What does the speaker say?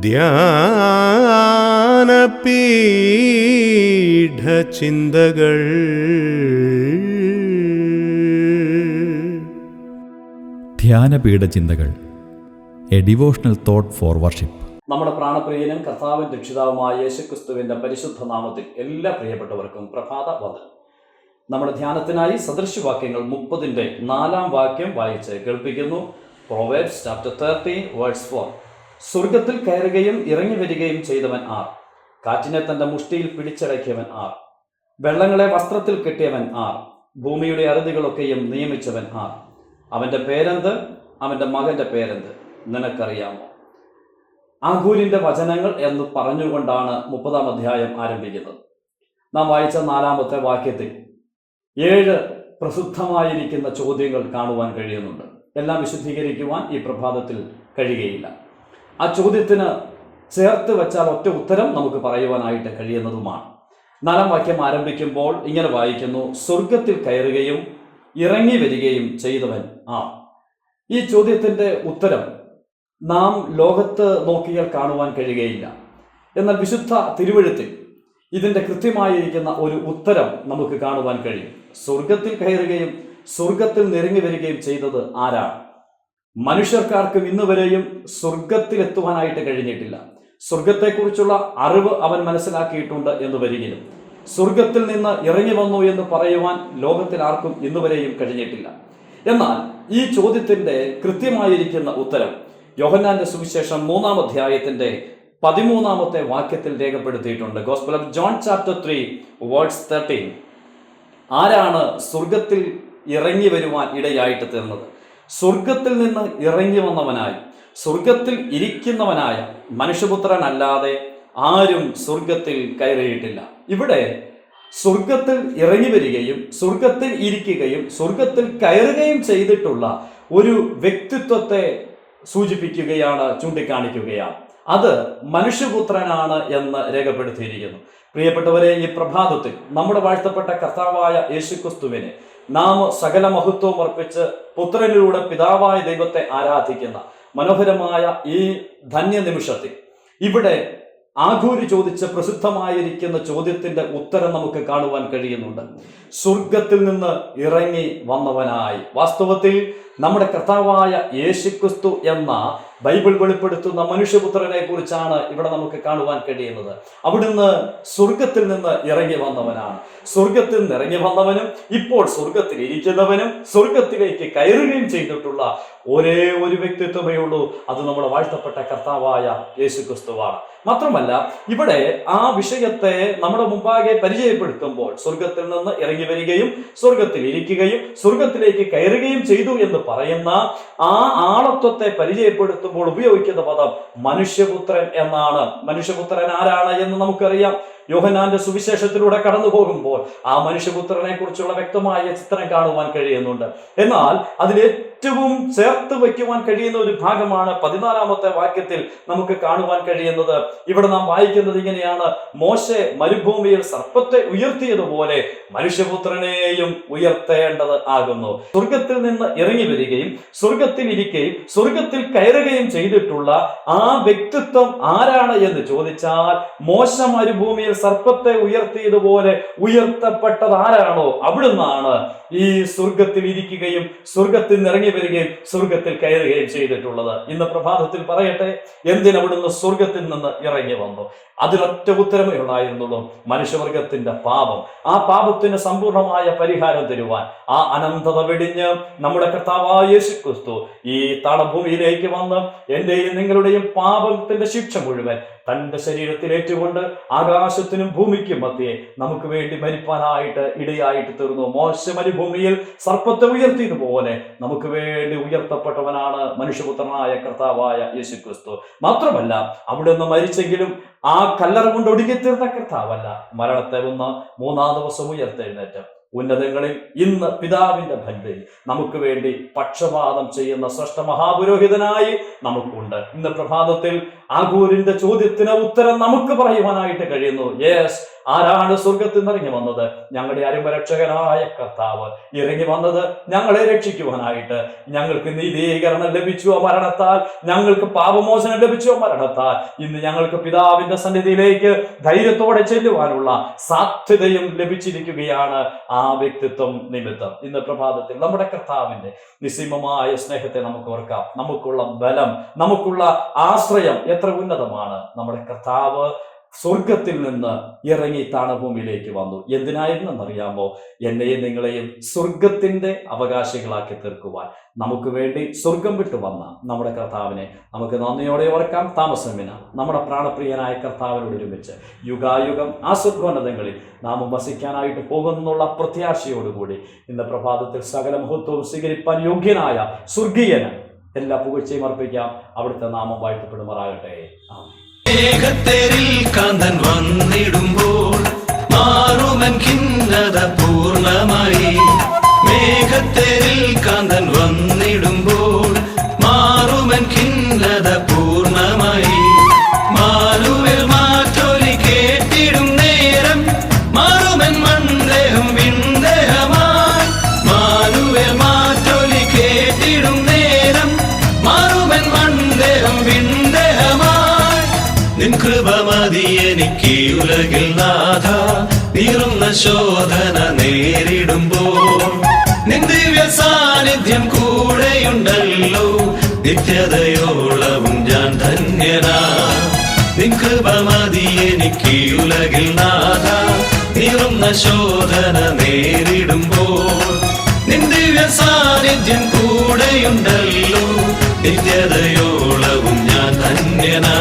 ധ്യാനപീഠ ചിന്തകൾ ധ്യാനപീഠ ചിന്തകൾ a devotional thought for worship. നമ്മുടെ പ്രാണപ്രിയനും കർത്താവിൻ രക്ഷിതാവുമായ യേശുക്രിസ്തുവിന്റെ പരിശുദ്ധ നാമത്തിൽ എല്ലാ പ്രിയപ്പെട്ടവർക്കും പ്രഭാത വന്ദനം. നമ്മുടെ ധ്യാനത്തിനായി സദൃശവാക്യങ്ങൾ മുപ്പതിന്റെ നാലാം വാക്യം വായിച്ച് കേൾപ്പിക്കുന്നു. Proverbs chapter thirty verse four. സ്വർഗത്തിൽ കയറുകയും ഇറങ്ങി വരികയും ചെയ്തവൻ ആർ. കാറ്റിനെ തന്റെ മുഷ്ടിയിൽ പിടിച്ചടക്കിയവൻ ആർ. വെള്ളങ്ങളെ വസ്ത്രത്തിൽ കെട്ടിയവൻ ആർ. ഭൂമിയുടെ അറുതികളൊക്കെയും നിയമിച്ചവൻ ആർ. അവന്റെ പേരെന്ത്? അവന്റെ മകന്റെ പേരെന്ത്? നിനക്കറിയാമോ? ആഗൂരിന്റെ വചനങ്ങൾ എന്ന് പറഞ്ഞുകൊണ്ടാണ് മുപ്പതാം അധ്യായം ആരംഭിക്കുന്നത്. നാം വായിച്ച നാലാമത്തെ വാക്യത്തിൽ ഏഴ് പ്രസിദ്ധമായിരിക്കുന്ന ചോദ്യങ്ങൾ കാണുവാൻ കഴിയുന്നുണ്ട്. എല്ലാം വിശുദ്ധീകരിക്കുവാൻ ഈ പ്രഭാതത്തിൽ കഴിയുകയില്ല. ആ ചോദ്യത്തിന് ചേർത്ത് വെച്ചാൽ ഒറ്റ ഉത്തരം നമുക്ക് പറയുവാനായിട്ട് കഴിയുന്നതുമാണ്. നാലാം വാക്യം ആരംഭിക്കുമ്പോൾ ഇങ്ങനെ വായിക്കുന്നു സ്വർഗത്തിൽ കയറുകയും ഇറങ്ങി വരികയും ചെയ്തവൻ ആ ഈ ചോദ്യത്തിന്റെ ഉത്തരം നാം ലോകത്ത് നോക്കിയാൽ കാണുവാൻ കഴിയുകയില്ല. എന്നാൽ വിശുദ്ധ തിരുവഴുത്തിൽ ഇതിന്റെ കൃത്യമായിരിക്കുന്ന ഒരു ഉത്തരം നമുക്ക് കാണുവാൻ കഴിയും. സ്വർഗത്തിൽ കയറുകയും സ്വർഗത്തിൽ നിരങ്ങി വരികയും ചെയ്തത് ആരാണ്? മനുഷ്യർക്കാർക്കും ഇന്ന് വരെയും സ്വർഗത്തിലെത്തുവാനായിട്ട് കഴിഞ്ഞിട്ടില്ല. സ്വർഗത്തെക്കുറിച്ചുള്ള അറിവ് അവൻ മനസ്സിലാക്കിയിട്ടുണ്ട് എന്ന് വരികിലും. സ്വർഗത്തിൽ നിന്ന് ഇറങ്ങി വന്നു എന്ന് പറയുവാൻ ലോകത്തിൽ ആർക്കും ഇന്ന് വരെയും കഴിഞ്ഞിട്ടില്ല. എന്നാൽ ഈ ചോദ്യത്തിന്റെ കൃത്യമായിരിക്കുന്ന ഉത്തരം യോഹന്നാന്റെ സുവിശേഷം മൂന്നാം അധ്യായത്തിന്റെ പതിമൂന്നാമത്തെ വാക്യത്തിൽ രേഖപ്പെടുത്തിയിട്ടുണ്ട്. Gospel of John chapter three verse thirteen ആരാണ് സ്വർഗത്തിൽ ഇറങ്ങി വരുവാൻ ഇടയായിട്ട് തീർന്നത്? സ്വർഗത്തിൽ നിന്ന് ഇറങ്ങി വന്നവനായി സ്വർഗത്തിൽ ഇരിക്കുന്നവനായ മനുഷ്യപുത്രനല്ലാതെ ആരും സ്വർഗത്തിൽ കയറിയിട്ടില്ല. ഇവിടെ സ്വർഗത്തിൽ ഇറങ്ങി വരികയും സ്വർഗത്തിൽ ഇരിക്കുകയും സ്വർഗത്തിൽ കയറുകയും ചെയ്തിട്ടുള്ള ഒരു വ്യക്തിത്വത്തെ സൂചിപ്പിക്കുകയാണ് ചൂണ്ടിക്കാണിക്കുകയാണ്. അത് മനുഷ്യപുത്രനാണ് എന്ന് രേഖപ്പെടുത്തിയിരിക്കുന്നു. പ്രിയപ്പെട്ടവരെ ഈ പ്രഭാതത്തിൽ നമ്മുടെ വാഴ്ത്തപ്പെട്ട കർത്താവായ യേശുക്രിസ്തുവിനെ നാം സകല മഹത്വവും അർപ്പിച്ച് പുത്രനിലൂടെ പിതാവായ ദൈവത്തെ ആരാധിക്കുന്ന മനോഹരമായ ഈ ധന്യ നിമിഷത്തിൽ ഇവിടെ ആഘൂരി ചോദിച്ച പ്രസിദ്ധമായിരിക്കുന്ന ചോദ്യത്തിന്റെ ഉത്തരം നമുക്ക് കാണുവാൻ കഴിയുന്നുണ്ട്. സ്വർഗത്തിൽ നിന്ന് ഇറങ്ങി വന്നവനായി. വാസ്തവത്തിൽ നമ്മുടെ കർത്താവായ യേശുക്രിസ്തു എന്ന ബൈബിൾ വെളിപ്പെടുത്തുന്ന മനുഷ്യപുത്രനെ കുറിച്ചാണ് ഇവിടെ നമുക്ക് കാണുവാൻ കഴിയുന്നത്. അവിടുന്ന് സ്വർഗത്തിൽ നിന്ന് ഇറങ്ങി വന്നവനാണ്. സ്വർഗത്തിൽ നിന്ന് ഇറങ്ങി വന്നവനും ഇപ്പോൾ സ്വർഗത്തിൽ ഇരിക്കുന്നവനും സ്വർഗത്തിലേക്ക് കയറുകയും ചെയ്തിട്ടുള്ള ഒരേ ഒരു വ്യക്തിത്വമേ ഉള്ളൂ. അത് നമ്മുടെ വാഴ്ത്തപ്പെട്ട കർത്താവായ യേശുക്രിസ്തുവാണ്. മാത്രമല്ല ഇവിടെ ആ വിഷയത്തെ നമ്മുടെ മുമ്പാകെ പരിചയപ്പെടുത്തുമ്പോൾ സ്വർഗത്തിൽ നിന്ന് ഇറങ്ങി വരികയും സ്വർഗത്തിൽ ഇരിക്കുകയും സ്വർഗത്തിലേക്ക് കയറുകയും ചെയ്തു എന്ന് പറയുന്ന ആ ആളത്വത്തെ പരിചയപ്പെടുത്തുമ്പോൾ ഉപയോഗിക്കുന്ന പദം മനുഷ്യപുത്രൻ എന്നാണ്. മനുഷ്യപുത്രൻ ആരാണ് എന്ന് നമുക്കറിയാം. യോഹനാന്റെ സുവിശേഷത്തിലൂടെ കടന്നു പോകുമ്പോൾ ആ മനുഷ്യപുത്രനെ കുറിച്ചുള്ള വ്യക്തമായ ചിത്രം കാണുവാൻ കഴിയുന്നുണ്ട്. എന്നാൽ അതിൽ ഏറ്റവും ചേർത്ത് വയ്ക്കുവാൻ കഴിയുന്ന ഒരു ഭാഗമാണ് പതിനാലാമത്തെ വാക്യത്തിൽ നമുക്ക് കാണുവാൻ കഴിയുന്നത്. ഇവിടെ നാം വായിക്കുന്നത് ഇങ്ങനെയാണ്. മോശെ മരുഭൂമിയിൽ സർപ്പത്തെ ഉയർത്തിയതുപോലെ മനുഷ്യപുത്രനെയും ഉയർത്തേണ്ടത് ആകുന്നു. സ്വർഗത്തിൽ നിന്ന് ഇറങ്ങി വരികയും സ്വർഗത്തിൽ ഇരിക്കുകയും സ്വർഗത്തിൽ കയറുകയും ചെയ്തിട്ടുള്ള ആ വ്യക്തിത്വം ആരാണ് എന്ന് ചോദിച്ചാൽ മോശ മരുഭൂമിയിൽ സർപ്പത്തെ ഉയർത്തിയതുപോലെ ഉയർത്തപ്പെട്ടത് ആരാണോ അവിടുന്നാണ്. ഈ സ്വർഗത്തിൽ ഇരിക്കുകയും സ്വർഗത്തിൽ ഇറങ്ങി വരികയും സ്വർഗത്തിൽ കയറുകയും ചെയ്തിട്ടുള്ളത്. ഇന്ന് പ്രഭാതത്തിൽ പറയട്ടെ എന്തിനവിടുന്ന് സ്വർഗത്തിൽ നിന്ന് ഇറങ്ങി വന്നു? അതിലൊറ്റ ഉത്തരമേ ഉണ്ടായിരുന്നുള്ളൂ. മനുഷ്യവർഗത്തിന്റെ പാപം. ആ പാപത്തിന് സമ്പൂർണമായ പരിഹാരം തരുവാൻ ആ അനന്തത വെടിഞ്ഞ് നമ്മുടെ കർത്താവായ യേശു ക്രിസ്തു ഈ താളഭൂമിയിലേക്ക് വന്ന് എന്റെയും നിങ്ങളുടെയും പാപത്തിന്റെ ശിക്ഷ മുഴുവൻ തന്റെ ശരീരത്തിൽ ഏറ്റുകൊണ്ട് ആകാശത്തിനും ഭൂമിക്കും മധ്യേ നമുക്ക് വേണ്ടി മരിപ്പാനായിട്ട് ഇടയായിട്ട് തീർന്നു. മോശ മരുഭൂമിയിൽ സർപ്പത്തെ ഉയർത്തിയതുപോലെ നമുക്ക് വേണ്ടി ഉയർത്തപ്പെട്ടവനാണ് മനുഷ്യപുത്രനായ കർത്താവായ യേശു ക്രിസ്തു മാത്രമല്ല അവിടെ നിന്ന് മരിച്ചെങ്കിലും ആ കല്ലറ കൊണ്ട് ഒടുങ്ങിത്തീർന്ന കർത്താവല്ല. മരണത്തെ ഒന്ന് മൂന്നാം ദിവസം ഉയർത്തെഴുന്നേറ്റ്. ഉന്നതങ്ങളിൽ ഇന്ന് പിതാവിന്റെ ഭക്തി നമുക്ക് വേണ്ടി പക്ഷപാതം ചെയ്യുന്ന ശ്രേഷ്ഠ മഹാപുരോഹിതനായി നമുക്കുണ്ട്. ഇന്ന് പ്രഭാതത്തിൽ ആഗൂരിന്റെ ചോദ്യത്തിന് ഉത്തരം നമുക്ക് പറയുവാനായിട്ട് കഴിയുന്നു. യെസ് ആരാണ് സ്വർഗത്തിൽ നിന്ന് ഇറങ്ങി വന്നത്? ഞങ്ങളുടെ അരുമരക്ഷകനായ കർത്താവ് ഇറങ്ങി വന്നത് ഞങ്ങളെ രക്ഷിക്കുവാനായിട്ട്. ഞങ്ങൾക്ക് നീതീകരണം ലഭിച്ചു മരണത്താൽ. ഞങ്ങൾക്ക് പാപമോചനം ലഭിച്ചു മരണത്താൽ. ഇന്ന് ഞങ്ങൾക്ക് പിതാവിന്റെ സന്നിധിയിലേക്ക് ധൈര്യത്തോടെ ചെല്ലുവാനുള്ള സാധ്യതയും ലഭിച്ചിരിക്കുകയാണ് ആ വ്യക്തിത്വം നിമിത്തം. ഇന്ന് പ്രഭാതത്തിൽ നമ്മുടെ കർത്താവിന്റെ നിസ്സീമമായ സ്നേഹത്തെ നമുക്ക് ഓർക്കാം. നമുക്കുള്ള ബലം നമുക്കുള്ള ആശ്രയം എത്ര ഉന്നതമാണ്. നമ്മുടെ കർത്താവ് സ്വർഗത്തിൽ നിന്ന് ഇറങ്ങി താണഭൂമിയിലേക്ക് വന്നു. എന്തിനായിരുന്നെന്നറിയാമോ? എന്നെയും നിങ്ങളെയും സ്വർഗത്തിന്റെ അവകാശികളാക്കി തീർക്കുവാൻ. നമുക്ക് വേണ്ടി സ്വർഗം വിട്ടു വന്ന നമ്മുടെ കർത്താവിനെ നമുക്ക് നന്ദിയോടെ ഓർക്കാം താമസമിന നമ്മുടെ പ്രാണപ്രിയനായ കർത്താവിനോട് ഒരുമിച്ച് യുഗായുഗം ആ സ്വർഗോന്നതങ്ങളിൽ നാം വസിക്കാനായിട്ട് പോകുന്നുള്ള പ്രത്യാശയോടുകൂടി ഇന്ന് പ്രഭാതത്തിൽ സകല മഹത്വവും സ്വീകരിപ്പാൻ യോഗ്യനായ സ്വർഗീയന് എല്ലാ പുകഴ്ചയും അർപ്പിക്കാം. അവിടുത്തെ നാമം വാഴ്ത്തപ്പെടുമാറാകട്ടെ. ആമേൻ. മേഘത്തേരിൽ കാന്തൻ വന്നിടുമ്പോൾ മാറുമൻ ഖിന്നത പൂർണമായി. മേഘത്തേരിൽ കാന്തൻ വന്നിടുമ്പോൾ ഉലകിൽ നാഥ നീറുന്ന ശോധന നേരിടുമ്പോൾ നിൻ ദിവ്യ സാന്നിധ്യം കൂടെയുണ്ടല്ലോ നിത്യതയോളവും ഞാൻ ധന്യനാ. നിൻ കൃപ മതി എനിക്ക് ഉലകിൽ നാഥ നീറുന്ന ശോധന നേരിടുമ്പോൾ നിൻ ദിവ്യ സാന്നിധ്യം കൂടെയുണ്ടല്ലോ നിത്യതയോളവും ഞാൻ ധന്യനാ.